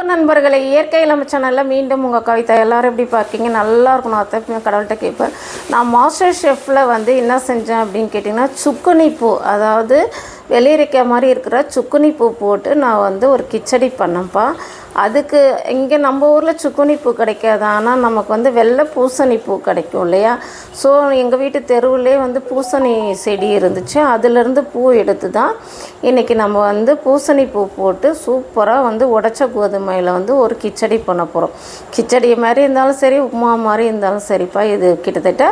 இப்போ நண்பர்களே. இயற்கை அமைச்ச நல்லா மீண்டும் உங்கள் கவிதா எல்லோரும் எப்படி பார்க்கீங்க? நல்லா இருக்கணும். அத்தை கடவுள்கிட்ட கேட்பேன். நான் மாஸ்டர் ஷெஃப்பில் வந்து என்ன செஞ்சேன் அப்படின்னு கேட்டிங்கன்னா சுக்குனி பூ அதாவது வெளியிருக்க மாதிரி இருக்கிற சுக்குனி பூ போட்டு நான் வந்து ஒரு கிச்சடி பண்ணேன்ப்பா. அதுக்கு இங்கே நம்ம ஊரில் சுக்குனி பூ கிடைக்காது. ஆனால் நமக்கு வந்து வெள்ளை பூசணி பூ கிடைக்கும் இல்லையா? ஸோ எங்கள் வீட்டு தெருவுலே வந்து பூசணி செடி இருந்துச்சு. அதுலேருந்து பூ எடுத்து தான் இன்றைக்கி நம்ம வந்து பூசணி பூ போட்டு சூப்பராக வந்து உடச்ச கோதுமையில் வந்து ஒரு கிச்சடி பண்ண போகிறோம் கிச்சடி மாதிரி இருந்தாலும் சரி உப்புமா மாதிரி இருந்தாலும் சரிப்பா. இது கிட்டத்தட்ட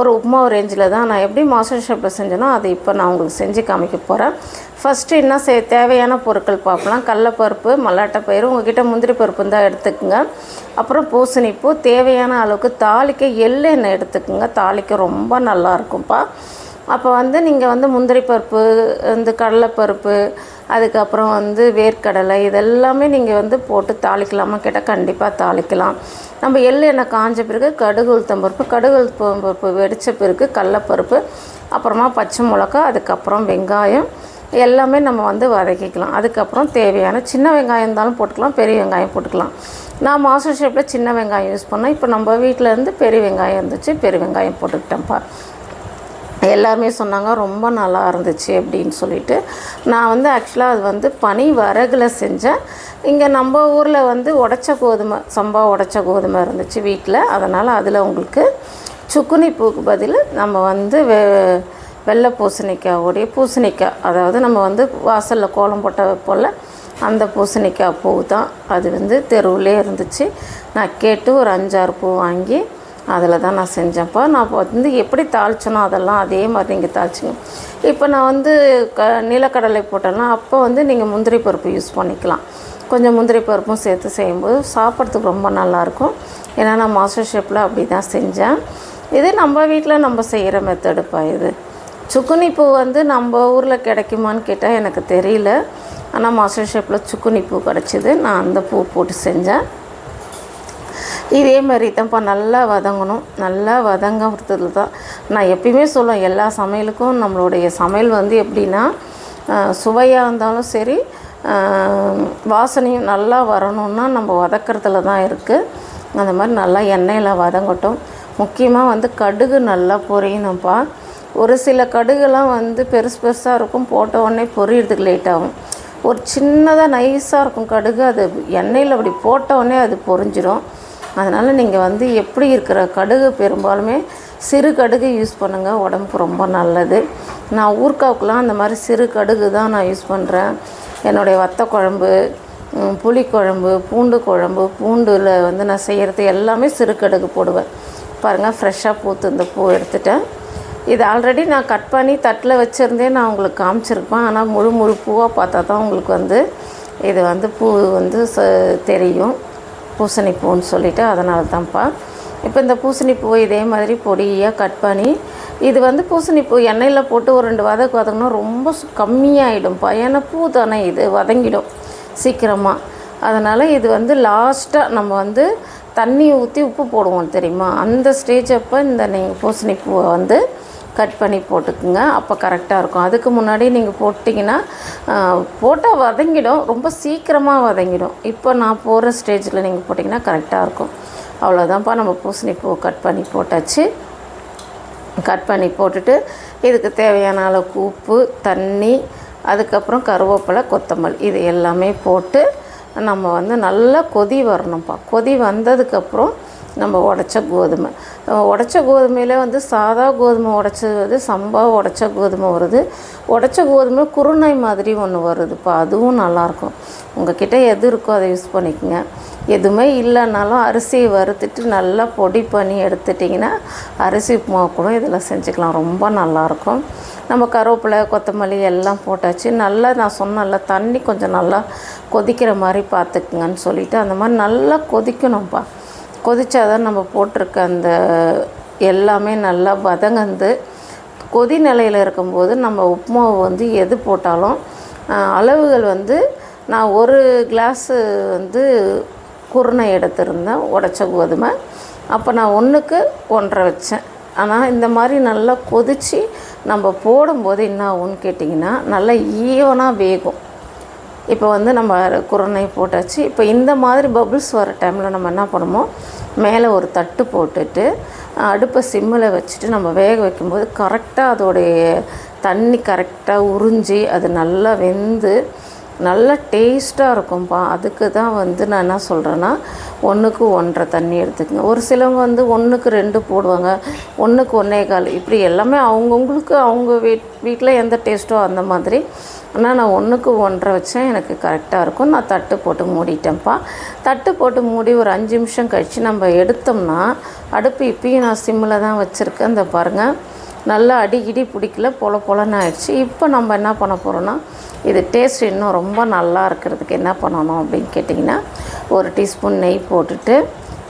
ஒரு உப்புமா ரேஞ்சில் தான் நான் எப்படி மாஸ்டர் ஷெஃப்பில் செஞ்சேனோ அதை இப்போ நான் உங்களுக்கு செஞ்சு காமிக்க போகிறேன் ஃபஸ்ட்டு என்ன செய் தேவையான பொருட்கள் பார்க்கலாம் கடலப்பருப்பு மல்லாட்டைப்பயிறு உங்ககிட்ட முந்திரி பருப்பு தான் எடுத்துக்கோங்க. அப்புறம் பூசணிப்பூ தேவையான அளவுக்கு தாளிக்க எள்ளு எண்ணெய் எடுத்துக்கோங்க. தாளிக்க ரொம்ப நல்லா இருக்கும்ப்பா. அப்போ வந்து நீங்கள் வந்து முந்திரி பருப்பு இந்த கடலைப்பருப்பு அதுக்கப்புறம் வந்து வேர்க்கடலை இதெல்லாமே நீங்கள் வந்து போட்டு தாளிக்கலாமா கேட்டால் கண்டிப்பாக தாளிக்கலாம். நம்ம எள்ளு எண்ணெய் காஞ்ச பிறகு கடுகு உளுத்தம் பருப்பு கடுகு உளுத்தம் பருப்பு வெடித்த பிறகு கடலப்பருப்பு அப்புறமா பச்சை மிளகா அதுக்கப்புறம் வெங்காயம் எல்லாமே நம்ம வந்து வதக்கிக்கலாம். அதுக்கப்புறம் தேவையான சின்ன வெங்காயம் இருந்தாலும் போட்டுக்கலாம் பெரிய வெங்காயம் போட்டுக்கலாம். நான் மாஸ்டர் ஷேப்பில் சின்ன வெங்காயம் யூஸ் பண்ணேன் இப்போ நம்ம வீட்டில் இருந்து பெரிய வெங்காயம் இருந்துச்சு பெரிய வெங்காயம் போட்டுக்கிட்டேன்ப்பா. எல்லாருமே சொன்னாங்க ரொம்ப நல்லா இருந்துச்சு அப்படின்னு சொல்லிட்டு. நான் வந்து ஆக்சுவலாக அது வந்து பனி வரகுல செஞ்சேன். இங்கே நம்ம ஊரில் வந்து உடச்ச கோதுமை சம்பா உடச்ச கோதுமை இருந்துச்சு வீட்டில் அதனால் அதில் உங்களுக்கு சுக்குனி பூக்கு பதில் நம்ம வந்து வே வெள்ளை பூசணிக்காயோடைய பூசணிக்காய். அதாவது நம்ம வந்து வாசலில் கோலம் போட்ட போல் அந்த பூசணிக்காய் பூ தான் அது வந்து தெருவிலே இருந்துச்சு. நான் கேட்டு ஒரு அஞ்சாறு பூ வாங்கி அதில் தான் நான் செஞ்சேன்ப்பா. நான் இப்போ வந்து எப்படி தாளிச்சனோ அதெல்லாம் அதே மாதிரி நீங்கள் தாளிச்சிங்க இப்போ நான் வந்து க நிலக்கடலை போட்டேன்னா அப்போ வந்து நீங்கள் முந்திரி பருப்பு யூஸ் பண்ணிக்கலாம். கொஞ்சம் முந்திரி பருப்பும் சேர்த்து செய்யும்போது சாப்பிட்றதுக்கு ரொம்ப நல்லாயிருக்கும். ஏன்னா நான் மாஸ்டர் ஷேப்பில் அப்படி தான் செஞ்சேன். இது நம்ம வீட்டில் நம்ம செய்கிற மெத்தடுப்பா இது. சுக்குனி பூ வந்து நம்ம ஊரில் கிடைக்குமான்னு கேட்டால் எனக்கு தெரியல. ஆனால் மாஸ்டர் ஷேப்பில் சுக்குனி பூ கிடச்சிது. நான் அந்த பூ போட்டு செஞ்சேன். இதே மாதிரி தான்ப்பா நல்லா வதங்கணும். நல்லா வதங்கிறதுல தான் நான் எப்பயுமே சொல்லுவேன் எல்லா சமையலுக்கும் நம்மளுடைய சமையல் வந்து எப்படின்னா சுவையாக இருந்தாலும் சரி வாசனையும் நல்லா வரணுன்னா நம்ம வதக்கிறதுல தான் இருக்குது அந்த மாதிரி நல்லா எண்ணெயில் வதங்கட்டும். முக்கியமாக வந்து கடுகு நல்லா பொரியணும்ப்பா. ஒரு சில கடுகுலாம் வந்து பெருசு பெருசாக இருக்கும். போட்ட உடனே பொரியறதுக்கு லேட் ஆகும். ஒரு சின்னதாக நைஸாக இருக்கும் கடுகு. அது எண்ணெயில் அப்படி போட்ட உடனே அது பொரிஞ்சிடும் அதனால் நீங்கள் வந்து எப்படி இருக்கிற கடுகு பெரும்பாலுமே சிறு கடுகு யூஸ் பண்ணுங்கள் உடம்புக்கு ரொம்ப நல்லது. நான் ஊர்காவுக்குலாம் அந்த மாதிரி சிறு கடுகு தான் நான் யூஸ் பண்ணுறேன் என்னுடைய வத்த குழம்பு புளிக்குழம்பு பூண்டு குழம்பு பூண்டில் வந்து நான் செய்கிறது எல்லாமே சிறு கடுகு போடுவேன். பாருங்கள் ஃப்ரெஷ்ஷாக பூத்து இந்த பூ எடுத்துட்டேன். இது ஆல்ரெடி நான் கட் பண்ணி தட்டில் வச்சுருந்தே நான் உங்களுக்கு காமிச்சிருப்பேன். ஆனால் முழு முழு பூவாக பார்த்தா தான் உங்களுக்கு வந்து இது வந்து பூ வந்து ச தெரியும். பூசணி பூன்னு சொல்லிவிட்டு அதனால தான்ப்பா இப்போ இந்த பூசணி பூவை இதே மாதிரி பொடியாக கட் பண்ணி இது வந்து பூசணி பூ எண்ணெயில் போட்டு ஒரு ரெண்டு வதக்கு வதங்கினா ரொம்ப கம்மியாகிடும்ப்பா ஏன்னா பூ தானே இது வதங்கிடும் சீக்கிரமாக அதனால் இது வந்து லாஸ்ட்டாக நம்ம வந்து தண்ணி ஊற்றி உப்பு போடுவோம் தெரியுமா? அந்த ஸ்டேஜ் அப்போ இந்த நீங்கள் பூசணி பூவை வந்து கட் பண்ணி போட்டுக்குங்க. அப்போ கரெக்டாக இருக்கும். அதுக்கு முன்னாடி நீங்கள் போட்டிங்கன்னா போட்டால் வதங்கிடும். ரொம்ப சீக்கிரமாக வதங்கிடும். இப்போ நான் போகிற ஸ்டேஜில் நீங்கள் போட்டிங்கன்னா கரெக்டாக இருக்கும். அவ்வளோதான்ப்பா நம்ம பூசணி பூ கட் பண்ணி போட்டாச்சு. கட் பண்ணி போட்டுட்டு இதுக்கு தேவையான அளவுக்கு உப்பு தண்ணி அதுக்கப்புறம் கருவேப்பிலை கொத்தமல்லி இது எல்லாமே போட்டு நம்ம வந்து நல்லா கொதி வரணும்ப்பா. கொதி வந்ததுக்கப்புறம் நம்ம உடச்ச கோதுமை. உடச்ச கோதுமையில் வந்து சாதா கோதுமை உடச்சது வந்து சம்பா உடச்ச கோதுமை வருது. உடச்ச கோதுமை குருணை மாதிரி ஒன்று வருதுப்பா அதுவும் நல்லாயிருக்கும் உங்ககிட்ட எது இருக்கோ அதை யூஸ் பண்ணிக்கோங்க. எதுவுமே இல்லைனாலும் அரிசியை வறுத்துட்டு நல்லா பொடி பண்ணி எடுத்துட்டிங்கன்னா அரிசி உப்புமா கூட இதில் செஞ்சுக்கலாம் ரொம்ப நல்லாயிருக்கும் நம்ம கருவேப்பிலை கொத்தமல்லி எல்லாம் போட்டாச்சு. நல்லா நான் சொன்னல தண்ணி கொஞ்சம் நல்லா கொதிக்கிற மாதிரி பார்த்துக்குங்கன்னு சொல்லிவிட்டு அந்த மாதிரி நல்லா கொதிக்கணும்ப்பா கொதித்தா தான் நம்ம போட்டிருக்க அந்த எல்லாமே நல்லா வதங்கந்து கொதி நிலையில் இருக்கும்போது நம்ம உப்புமாவை வந்து எது போட்டாலும் அளவுகள் வந்து நான் ஒரு கிளாஸு வந்து குருணை எடுத்திருந்தேன் உடச்ச கோதுமை. அப்போ நான் ஒன்றுக்கு ஒன்றரை வச்சேன். ஆனால் இந்த மாதிரி நல்லா கொதித்து நம்ம போடும்போது என்ன ஆகும்னு கேட்டிங்கன்னா நல்லா ஈவனாக வேகும். இப்போ வந்து நம்ம குருணை போட்டாச்சு. இப்போ இந்த மாதிரி பபுள்ஸ் வர டைமில் நம்ம என்ன பண்ணுமோ மேலே ஒரு தட்டு போட்டுட்டு அடுப்பை சிம்மில் வச்சுட்டு நம்ம வேக வைக்கும்போது கரெக்டாக அதோடைய தண்ணி கரெக்டாக உறிஞ்சி அது நல்லா வெந்து நல்லா டேஸ்ட்டாக இருக்கும்ப்பா அதுக்கு தான் வந்து நான் என்ன சொல்கிறேன்னா ஒன்றுக்கு ஒன்றரை தண்ணி எடுத்துக்கங்க. ஒரு சிலவங்க வந்து ஒன்றுக்கு ரெண்டு போடுவாங்க ஒன்றுக்கு ஒன்றே கால். இப்படி எல்லாமே அவங்கவுங்களுக்கு அவங்க வீட் வீட்டில் எந்த டேஸ்ட்டோ அந்த மாதிரி ஆனால் நான் ஒன்றுக்கு ஒன்றரை வச்சேன். எனக்கு கரெக்டாக இருக்கும். நான் தட்டு போட்டு மூடிட்டேன்ப்பா. தட்டு போட்டு மூடி ஒரு அஞ்சு நிமிஷம் கழித்து நம்ம எடுத்தோம்னா அடுப்பு இப்பயும் நான் சிம்மில் தான் வச்சுருக்கேன். இந்த பாருங்கள் நல்லா அடிக்கடி பிடிக்கல. பொல பொலன்னு ஆயிடுச்சு. இப்போ நம்ம என்ன பண்ண போகிறோன்னா இது டேஸ்ட் இன்னும் ரொம்ப நல்லா இருக்கிறதுக்கு என்ன பண்ணணும் அப்படின்னு கேட்டிங்கன்னா ஒரு டீஸ்பூன் நெய் போட்டுட்டு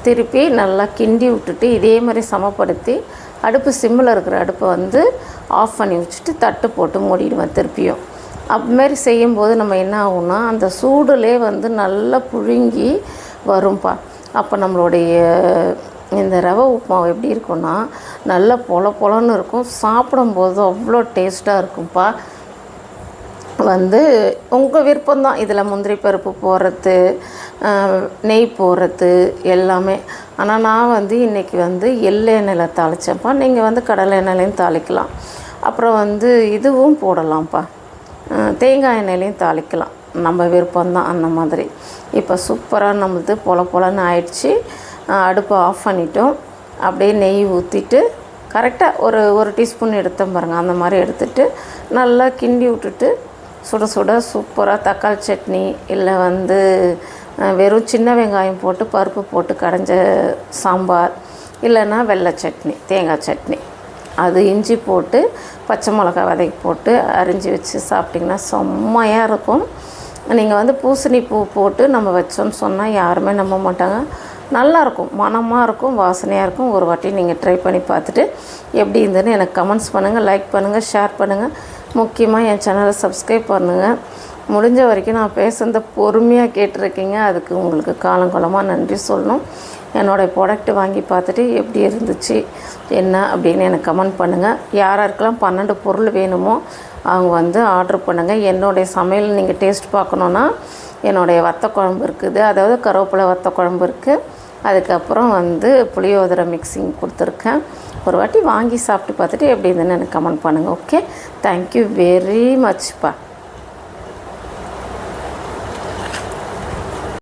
திருப்பி நல்லா கிண்டி விட்டுட்டு இதே மாதிரி சமப்படுத்தி அடுப்பு சிம்மில் இருக்கிற அடுப்பை வந்து ஆஃப் பண்ணி வச்சுட்டு தட்டு போட்டு மூடிடுவேன் திருப்பியும். அப்பமாரி செய்யும்போது நம்ம என்ன ஆகும்னா அந்த சூடுலே வந்து நல்லா புழுங்கி வரும்ப்பா அப்போ நம்மளுடைய இந்த ரவை உப்புமாவு எப்படி இருக்கும்னா நல்லா பொல பொலன்னு இருக்கும். சாப்பிடும்போது அவ்வளோ டேஸ்ட்டாக இருக்கும்ப்பா வந்து உங்கள் விருப்பம்தான். இதில் முந்திரி பருப்பு போடுறது நெய் போடுறது எல்லாமே. ஆனால் நான் வந்து இன்றைக்கி வந்து எள்ளை எண்ணெயில் தாளித்தேன்ப்பா நீங்கள் வந்து கடலை எண்ணெயிலையும் தாளிக்கலாம். அப்புறம் வந்து இதுவும் போடலாம்ப்பா. தேங்காய் எண்ணெயிலையும் தாளிக்கலாம். நம்ம விருப்பம்தான் அந்த மாதிரி. இப்போ சூப்பராக நம்மளுது பொல பொலன்னு ஆயிடுச்சு. அடுப்பை ஆஃப் பண்ணிட்டோம். அப்படியே நெய் ஊற்றிட்டு கரெக்டாக ஒரு ஒரு டீஸ்பூன் எடுத்தோம் பாருங்கள் அந்த மாதிரி எடுத்துட்டு நல்லா கிண்டி விட்டுட்டு சுட சுட சூப்பராக தக்காளி சட்னி இல்லை வந்து வெறும் சின்ன வெங்காயம் போட்டு பருப்பு போட்டு கடைஞ்ச சாம்பார் இல்லைன்னா வெள்ளை சட்னி தேங்காய் சட்னி. அது இஞ்சி போட்டு பச்சை மிளகா வதக்கி போட்டு அரிஞ்சு வச்சு சாப்பிட்டிங்கன்னா செம்மையாக இருக்கும். நீங்கள் வந்து பூசணி பூ போட்டு நம்ம வச்சோன்னு சொன்னால் யாருமே நம்ப மாட்டாங்க. நல்லாயிருக்கும் மனமாக இருக்கும் வாசனையாக இருக்கும். ஒரு வாட்டி நீங்கள் ட்ரை பண்ணி பார்த்துட்டு எப்படி இருந்ததுன்னு எனக்கு கமெண்ட்ஸ் பண்ணுங்கள் லைக் பண்ணுங்கள் ஷேர் பண்ணுங்கள் முக்கியமாக என் சேனலை சப்ஸ்கிரைப் பண்ணுங்கள் முடிஞ்ச வரைக்கும் நான் பேசுகிறத பொறுமையாக கேட்டிருக்கீங்க. அதுக்கு உங்களுக்கு காலங்காலமாக நன்றி சொல்லணும். என்னோடய ப்ராடக்ட் வாங்கி பார்த்துட்டு எப்படி இருந்துச்சு என்ன அப்படின்னு எனக்கு கமெண்ட் பண்ணுங்கள் யார் யாருக்கெல்லாம் பன்னெண்டு பொருள் வேணுமோ அவங்க வந்து ஆர்டர் பண்ணுங்கள் என்னுடைய சமையல் நீங்கள் டேஸ்ட் பார்க்கணுன்னா என்னுடைய வத்த குழம்பு இருக்குது. அதாவது கருவேப்பிலை வத்த குழம்பு இருக்குது அதுக்கப்புறம் வந்து புளியோதரை மிக்சிங் கொடுத்துருக்கேன். ஒரு வாட்டி வாங்கி சாப்பிட்டு பார்த்துட்டு எப்படி இருந்ததுன்னு எனக்கு கமெண்ட் பண்ணுங்கள் ஓகே தேங்க்யூ வெரி மச்ப்பா